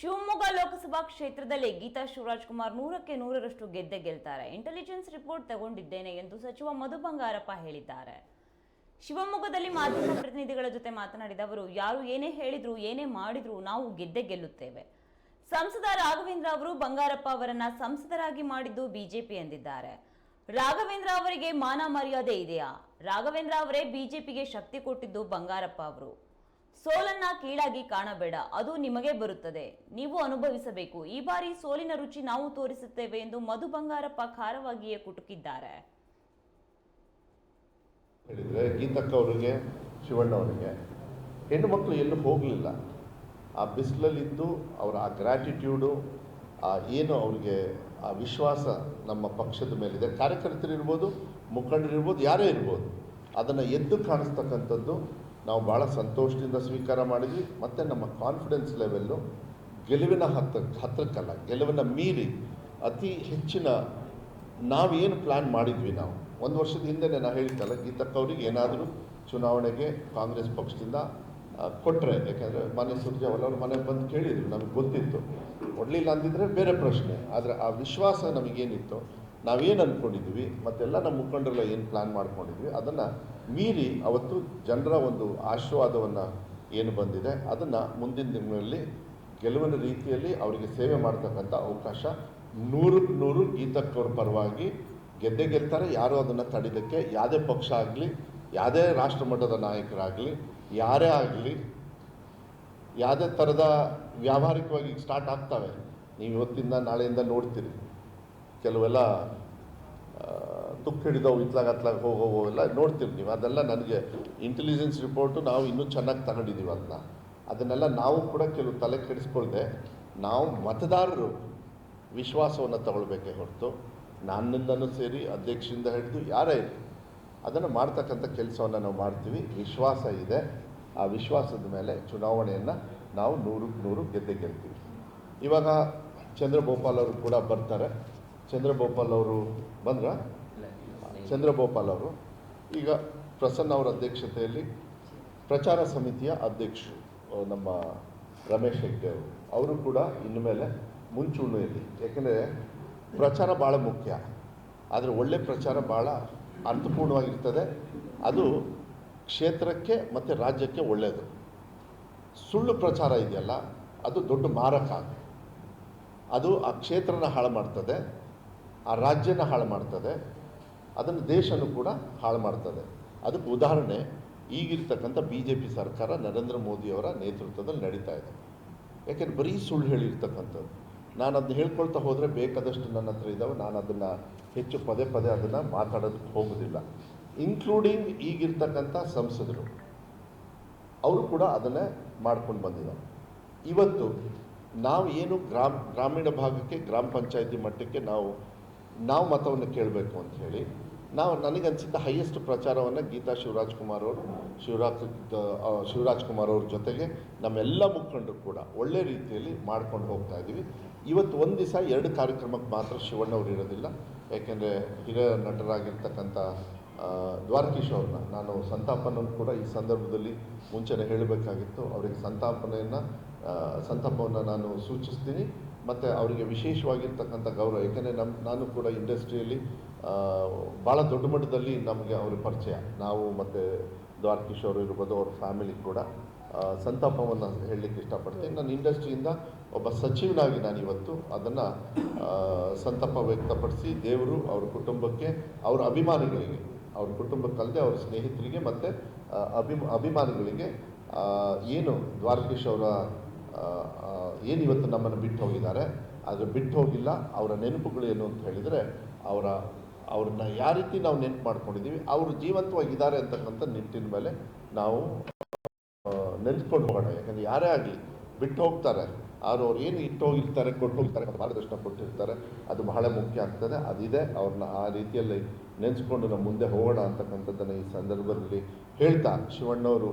ಶಿವಮೊಗ್ಗ ಲೋಕಸಭಾ ಕ್ಷೇತ್ರದಲ್ಲಿ ಗೀತಾ ಶಿವರಾಜ್ ಕುಮಾರ್ ನೂರಕ್ಕೆ ನೂರರಷ್ಟು ಗೆದ್ದೆ ಗೆಲ್ತಾರೆ. ಇಂಟೆಲಿಜೆನ್ಸ್ ರಿಪೋರ್ಟ್ ತಗೊಂಡಿದ್ದೇನೆ ಎಂದು ಸಚಿವ ಮಧು ಬಂಗಾರಪ್ಪ ಹೇಳಿದ್ದಾರೆ. ಶಿವಮೊಗ್ಗದಲ್ಲಿ ಮಾಧ್ಯಮ ಪ್ರತಿನಿಧಿಗಳ ಜೊತೆ ಮಾತನಾಡಿದ ಅವರು, ಯಾರು ಏನೇ ಹೇಳಿದ್ರು, ಏನೇ ಮಾಡಿದ್ರು ನಾವು ಗೆದ್ದೆ ಗೆಲ್ಲುತ್ತೇವೆ. ಸಂಸದ ರಾಘವೇಂದ್ರ ಅವರು ಬಂಗಾರಪ್ಪ ಅವರನ್ನ ಸಂಸದರಾಗಿ ಮಾಡಿದ್ದು ಬಿಜೆಪಿ ಎಂದಿದ್ದಾರೆ. ರಾಘವೇಂದ್ರ ಅವರಿಗೆ ಮಾನ ಮರ್ಯಾದೆ ಇದೆಯಾ? ರಾಘವೇಂದ್ರ ಅವರೇ ಬಿಜೆಪಿಗೆ ಶಕ್ತಿ ಕೊಟ್ಟಿದ್ದು ಬಂಗಾರಪ್ಪ ಅವರು. ಸೋಲನ್ನ ಕೀಳಾಗಿ ಕಾಣಬೇಡ, ಅದು ನಿಮಗೆ ಬರುತ್ತದೆ. ನೀವು ಅನುಭವಿಸಬೇಕು. ಈ ಬಾರಿ ಸೋಲಿನ ರುಚಿ ನಾವು ತೋರಿಸುತ್ತೇವೆ ಎಂದು ಮಧು ಬಂಗಾರಪ್ಪ ಖಾರವಾಗಿಯೇ ಕುಟುಕಿದ್ದಾರೆ. ಹೇಳಿದರೆ ಗೀತಕ್ಕ ಅವರಿಗೆ ಶಿವಣ್ಣ ಅವರಿಗೆ ಹೆಣ್ಣು ಮಕ್ಕಳು ಎಲ್ಲೂ ಹೋಗಲಿಲ್ಲ. ಆ ಬಿಸಿಲಲ್ಲಿದ್ದು ಅವರ ಆ ಗ್ರ್ಯಾಟಿಟ್ಯೂಡು ಆ ಏನು ಅವ್ರಿಗೆ ಆ ವಿಶ್ವಾಸ ನಮ್ಮ ಪಕ್ಷದ ಮೇಲಿದೆ. ಕಾರ್ಯಕರ್ತರಿರ್ಬೋದು, ಮುಖಂಡರಿರ್ಬೋದು, ಯಾರೇ ಇರ್ಬೋದು, ಅದನ್ನು ಎದ್ದು ಕಾಣಿಸ್ತಕ್ಕಂಥದ್ದು ನಾವು ಭಾಳ ಸಂತೋಷದಿಂದ ಸ್ವೀಕಾರ ಮಾಡಿದ್ವಿ. ಮತ್ತು ನಮ್ಮ ಕಾನ್ಫಿಡೆನ್ಸ್ ಲೆವೆಲ್ಲು ಗೆಲುವಿನ ಹತ್ತ ಹತ್ತಕ್ಕಲ್ಲ ಗೆಲುವಿನ ಮೀರಿ ಅತಿ ಹೆಚ್ಚಿನ ನಾವೇನು ಪ್ಲ್ಯಾನ್ ಮಾಡಿದ್ವಿ ನಾವು. ಒಂದು ವರ್ಷದ ಹಿಂದೆ ನಾನು ಹೇಳಿದ್ದಲ್ಲ ಗೀತಕ್ಕವ್ರಿಗೆ ಏನಾದರೂ ಚುನಾವಣೆಗೆ ಕಾಂಗ್ರೆಸ್ ಪಕ್ಷದಿಂದ ಕೊಟ್ಟರೆ ಯಾಕೆಂದರೆ ಮನೆ ಸುರ್ಜೇವಾಲ ಅವರು ಮನೆಗೆ ಬಂದು ಕೇಳಿದರು, ನಮಗೆ ಗೊತ್ತಿತ್ತು. ಕೊಡಲಿಲ್ಲ ಅಂದಿದ್ರೆ ಬೇರೆ ಪ್ರಶ್ನೆ. ಆದರೆ ಆ ವಿಶ್ವಾಸ ನಮಗೇನಿತ್ತು, ನಾವೇನು ಅಂದ್ಕೊಂಡಿದ್ವಿ ಮತ್ತೆಲ್ಲ ನಮ್ಮ ಮುಖಂಡರೆಲ್ಲ ಏನು ಪ್ಲ್ಯಾನ್ ಮಾಡ್ಕೊಂಡಿದ್ವಿ, ಅದನ್ನು ಮೀರಿ ಅವತ್ತು ಜನರ ಒಂದು ಆಶೀರ್ವಾದವನ್ನು ಏನು ಬಂದಿದೆ, ಅದನ್ನು ಮುಂದಿನ ದಿನಗಳಲ್ಲಿ ಗೆಲುವಿನ ರೀತಿಯಲ್ಲಿ ಅವರಿಗೆ ಸೇವೆ ಮಾಡ್ತಕ್ಕಂಥ ಅವಕಾಶ. ನೂರು ನೂರು ಗೀತಕ್ಕವ್ರ ಪರವಾಗಿ ಗೆದ್ದೆ ಗೆಲ್ತಾರೆ. ಯಾರು ಅದನ್ನು ತಡಿದಕ್ಕೆ ಯಾವುದೇ ಪಕ್ಷ ಆಗಲಿ, ಯಾವುದೇ ರಾಷ್ಟ್ರ ಮಟ್ಟದ ನಾಯಕರಾಗಲಿ, ಯಾರೇ ಆಗಲಿ, ಯಾವುದೇ ಥರದ ವ್ಯಾವಹಾರಿಕವಾಗಿ ಸ್ಟಾರ್ಟ್ ಆಗ್ತವೆ. ನೀವು ಇವತ್ತಿಂದ ನಾಳೆಯಿಂದ ನೋಡ್ತೀರಿ. ಕೆಲವೆಲ್ಲ ತುಕ್ಕು ಹಿಡಿದವು, ಇತ್ಲಾಗ ಅತ್ಲಾಗ ಹೋಗೋವು ಎಲ್ಲ ನೋಡ್ತೀರಿ ನೀವು. ಅದೆಲ್ಲ ನನಗೆ ಇಂಟೆಲಿಜೆನ್ಸ್ ರಿಪೋರ್ಟು ನಾವು ಇನ್ನೂ ಚೆನ್ನಾಗಿ ತಗೊಂಡಿದ್ದೀವಿ ಅದನ್ನ ಅದನ್ನೆಲ್ಲ ನಾವು ಕೂಡ ಕೆಲವು ತಲೆ ಕೆಡಿಸ್ಕೊಳ್ದೆ ನಾವು ಮತದಾರರು ವಿಶ್ವಾಸವನ್ನು ತಗೊಳ್ಬೇಕೇ ಹೊರತು ನನ್ನಿಂದನೂ ಸೇರಿ ಅಧ್ಯಕ್ಷರಿಂದ ಹಿಡಿದು ಯಾರೇ ಇರಲಿ, ಅದನ್ನು ಮಾಡ್ತಕ್ಕಂಥ ಕೆಲಸವನ್ನು ನಾವು ಮಾಡ್ತೀವಿ. ವಿಶ್ವಾಸ ಇದೆ. ಆ ವಿಶ್ವಾಸದ ಮೇಲೆ ಚುನಾವಣೆಯನ್ನು ನಾವು ನೂರಕ್ಕೆ ನೂರು ಗೆದ್ದೆ ಗೆಲ್ತೀವಿ. ಇವಾಗ ಚಂದ್ರಗೋಪಾಲ್ ಅವರು ಕೂಡ ಬರ್ತಾರೆ. ಚಂದ್ರಭೋಪಾಲ್ ಅವರು ಬಂದ್ರ ಚಂದ್ರಗೋಪಾಲ್ ಅವರು. ಈಗ ಪ್ರಸನ್ನ ಅವರ ಅಧ್ಯಕ್ಷತೆಯಲ್ಲಿ ಪ್ರಚಾರ ಸಮಿತಿಯ ಅಧ್ಯಕ್ಷರು ನಮ್ಮ ರಮೇಶ್ ಹೆಗ್ಡೆ ಅವರು. ಅವರು ಕೂಡ ಇನ್ನು ಮೇಲೆ ಮುಂಚೂಣಿಯಲ್ಲಿ. ಯಾಕೆಂದರೆ ಪ್ರಚಾರ ಭಾಳ ಮುಖ್ಯ. ಆದರೆ ಒಳ್ಳೆ ಪ್ರಚಾರ ಭಾಳ ಅರ್ಥಪೂರ್ಣವಾಗಿರ್ತದೆ. ಅದು ಕ್ಷೇತ್ರಕ್ಕೆ ಮತ್ತು ರಾಜ್ಯಕ್ಕೆ ಒಳ್ಳೆಯದು ಸುಳ್ಳು ಪ್ರಚಾರ ಇದೆಯಲ್ಲ, ಅದು ದೊಡ್ಡ ಮಾರಕ ಅದು ಆ ಕ್ಷೇತ್ರನ ಹಾಳು ಮಾಡ್ತದೆ, ಆ ರಾಜ್ಯನ ಹಾಳು ಮಾಡ್ತದೆ. ಅದನ್ನು ದೇಶನೂ ಕೂಡ ಹಾಳು ಮಾಡ್ತದೆ. ಅದಕ್ಕೆ ಉದಾಹರಣೆ, ಈಗಿರ್ತಕ್ಕಂಥ ಬಿ ಜೆ ಪಿ ಸರ್ಕಾರ ನರೇಂದ್ರ ಮೋದಿಯವರ ನೇತೃತ್ವದಲ್ಲಿ ನಡೀತಾ ಇದೆ. ಯಾಕೆಂದ್ರೆ ಬರೀ ಸುಳ್ಳು ಹೇಳಿರ್ತಕ್ಕಂಥದ್ದು. ನಾನು ಅದನ್ನ ಹೇಳ್ಕೊಳ್ತಾ ಹೋದರೆ ಬೇಕಾದಷ್ಟು ನನ್ನ ಹತ್ರ ಇದ್ದಾವೆ ನಾನು ಅದನ್ನು ಹೆಚ್ಚು ಪದೇ ಪದೇ ಅದನ್ನು ಮಾತಾಡೋದಕ್ಕೆ ಹೋಗೋದಿಲ್ಲ. ಇನ್ಕ್ಲೂಡಿಂಗ್ ಈಗಿರ್ತಕ್ಕಂಥ ಸಂಸದರು. ಅವರು ಕೂಡ ಅದನ್ನೇ ಮಾಡ್ಕೊಂಡು ಬಂದಿದ್ದಾರೆ. ಇವತ್ತು ನಾವು ಏನು ಗ್ರಾಮ, ಗ್ರಾಮೀಣ ಭಾಗಕ್ಕೆ, ಗ್ರಾಮ ಪಂಚಾಯತಿ ಮಟ್ಟಕ್ಕೆ ನಾವು ನಾವು ಮತವನ್ನು ಕೇಳಬೇಕು ಅಂತ ಹೇಳಿ ನಾವು ನನಗನ್ಸಿದ್ದ ಹೈಯೆಸ್ಟ್ ಪ್ರಚಾರವನ್ನು ಗೀತಾ ಶಿವರಾಜ್ ಕುಮಾರ್ ಅವರು, ಶಿವರಾಜ್ ಶಿವರಾಜ್ ಕುಮಾರ್ ಅವ್ರ ಜೊತೆಗೆ ನಮ್ಮೆಲ್ಲ ಮುಖಂಡರು ಕೂಡ ಒಳ್ಳೆ ರೀತಿಯಲ್ಲಿ ಮಾಡ್ಕೊಂಡು ಹೋಗ್ತಾ ಇದ್ದೀವಿ. ಇವತ್ತು ಒಂದು ದಿವಸ ಎರಡು ಕಾರ್ಯಕ್ರಮಕ್ಕೆ ಮಾತ್ರ ಶಿವಣ್ಣ ಅವರು ಇರೋದಿಲ್ಲ. ಯಾಕೆಂದರೆ ಹಿರಿಯ ನಟರಾಗಿರ್ತಕ್ಕಂಥ ದ್ವಾರಕೀಶ್ ಅವ್ರನ್ನ ನಾನು ಸಂತಾಪನನ್ನು ಕೂಡ ಈ ಸಂದರ್ಭದಲ್ಲಿ ಮುಂಚೆನೇ ಹೇಳಬೇಕಾಗಿತ್ತು. ಅವರಿಗೆ ಸಂತಾಪನೆಯನ್ನು ಸಂತಾಪವನ್ನು ನಾನು ಸೂಚಿಸ್ತೀನಿ. ಮತ್ತು ಅವರಿಗೆ ವಿಶೇಷವಾಗಿರ್ತಕ್ಕಂಥ ಗೌರವ ಏಕೆಂದರೆ ನಮ್ಮ ನಾನು ಕೂಡ ಇಂಡಸ್ಟ್ರಿಯಲ್ಲಿ ಭಾಳ ದೊಡ್ಡ ಮಟ್ಟದಲ್ಲಿ ನಮಗೆ ಅವರ ಪರಿಚಯ. ನಾವು ಮತ್ತು ದ್ವಾರಕಿಶೋರ್ ಇರ್ಬೋದು, ಅವ್ರ ಫ್ಯಾಮಿಲಿ ಕೂಡ. ಸಂತಾಪವನ್ನು ಹೇಳಲಿಕ್ಕೆ ಇಷ್ಟಪಡ್ತೀನಿ. ನಾನು ಇಂಡಸ್ಟ್ರಿಯಿಂದ ಒಬ್ಬ ಸಚಿವನಾಗಿ ನಾನು ಇವತ್ತು ಅದನ್ನು ಸಂತಾಪ ವ್ಯಕ್ತಪಡಿಸಿ ದೇವರು ಅವ್ರ ಕುಟುಂಬಕ್ಕೆ, ಅವ್ರ ಅಭಿಮಾನಿಗಳಿಗೆ, ಅವ್ರ ಕುಟುಂಬಕ್ಕಲ್ಲದೆ ಅವ್ರ ಸ್ನೇಹಿತರಿಗೆ ಮತ್ತು ಅಭಿಮ, ಅಭಿಮಾನಿಗಳಿಗೆ ಏನು ದ್ವಾರಕೀಶ್ ಅವರ ಏನು ಇವತ್ತು ನಮ್ಮನ್ನು ಬಿಟ್ಟು ಹೋಗಿದ್ದಾರೆ? ಆದರೆ ಬಿಟ್ಟು ಹೋಗಿಲ್ಲ, ಅವರ ನೆನಪುಗಳು ಏನು ಅಂತ ಹೇಳಿದರೆ, ಅವರ, ಅವ್ರನ್ನ ಯಾವ ರೀತಿ ನಾವು ನೆನಪು ಮಾಡ್ಕೊಂಡಿದ್ದೀವಿ, ಅವರು ಜೀವಂತವಾಗಿದ್ದಾರೆ ಅಂತಕ್ಕಂಥ ನಿಟ್ಟಿನ ಮೇಲೆ ನಾವು ನೆನೆಸ್ಕೊಂಡು ಹೋಗೋಣ. ಯಾಕಂದರೆ ಯಾರೇ ಆಗಲಿ, ಬಿಟ್ಟು ಹೋಗ್ತಾರೆ. ಅವರು ಅವ್ರು ಏನು ಇಟ್ಟು ಹೋಗಿರ್ತಾರೆ, ಕೊಟ್ಟು ಹೋಗಿರ್ತಾರೆ ಮಾರ್ಗದರ್ಶನ ಕೊಟ್ಟಿರ್ತಾರೆ, ಅದು ಬಹಳ ಮುಖ್ಯ ಆಗ್ತದೆ. ಅದಿದೆ, ಅವ್ರನ್ನ ಆ ರೀತಿಯಲ್ಲಿ ನೆನೆಸ್ಕೊಂಡು ನಾವು ಮುಂದೆ ಹೋಗೋಣ ಅಂತಕ್ಕಂಥದ್ದನ್ನು ಈ ಸಂದರ್ಭದಲ್ಲಿ ಹೇಳ್ತಾ ಶಿವಣ್ಣವರು